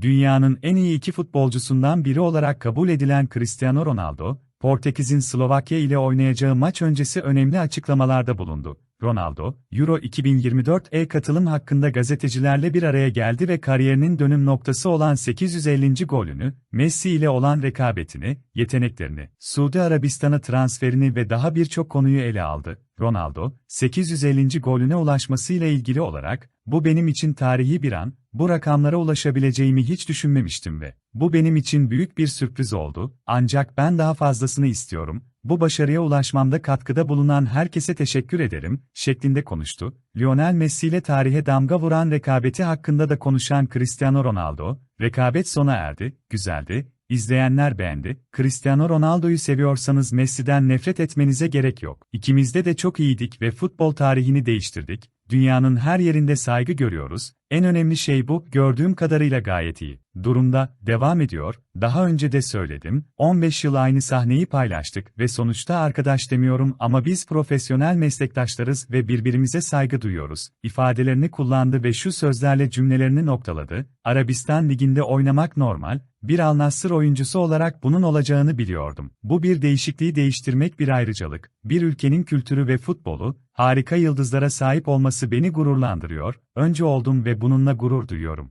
Dünyanın en iyi iki futbolcusundan biri olarak kabul edilen Cristiano Ronaldo, Portekiz'in Slovakya ile oynayacağı maç öncesi önemli açıklamalarda bulundu. Ronaldo, Euro 2024'e katılım hakkında gazetecilerle bir araya geldi ve kariyerinin dönüm noktası olan 850. golünü, Messi ile olan rekabetini, yeteneklerini, Suudi Arabistan'a transferini ve daha birçok konuyu ele aldı. Ronaldo, 850. golüne ulaşmasıyla ilgili olarak, bu benim için tarihi bir an, bu rakamlara ulaşabileceğimi hiç düşünmemiştim ve bu benim için büyük bir sürpriz oldu, ancak ben daha fazlasını istiyorum, bu başarıya ulaşmamda katkıda bulunan herkese teşekkür ederim, şeklinde konuştu. Lionel Messi ile tarihe damga vuran rekabeti hakkında da konuşan Cristiano Ronaldo, rekabet sona erdi, güzeldi, İzleyenler beğendi. Cristiano Ronaldo'yu seviyorsanız Messi'den nefret etmenize gerek yok. İkimizde de çok iyiydik ve futbol tarihini değiştirdik. Dünyanın her yerinde saygı görüyoruz. En önemli şey bu, gördüğüm kadarıyla gayet iyi. Durumda, devam ediyor, daha önce de söyledim, 15 yıl aynı sahneyi paylaştık ve sonuçta arkadaş demiyorum ama biz profesyonel meslektaşlarız ve birbirimize saygı duyuyoruz, ifadelerini kullandı ve şu sözlerle cümlelerini noktaladı, Arabistan Ligi'nde oynamak normal, bir Al Nassr oyuncusu olarak bunun olacağını biliyordum. Bu bir değişikliği değiştirmek bir ayrıcalık, bir ülkenin kültürü ve futbolu, harika yıldızlara sahip olması beni gururlandırıyor, önce oldum ve bununla gurur duyuyorum.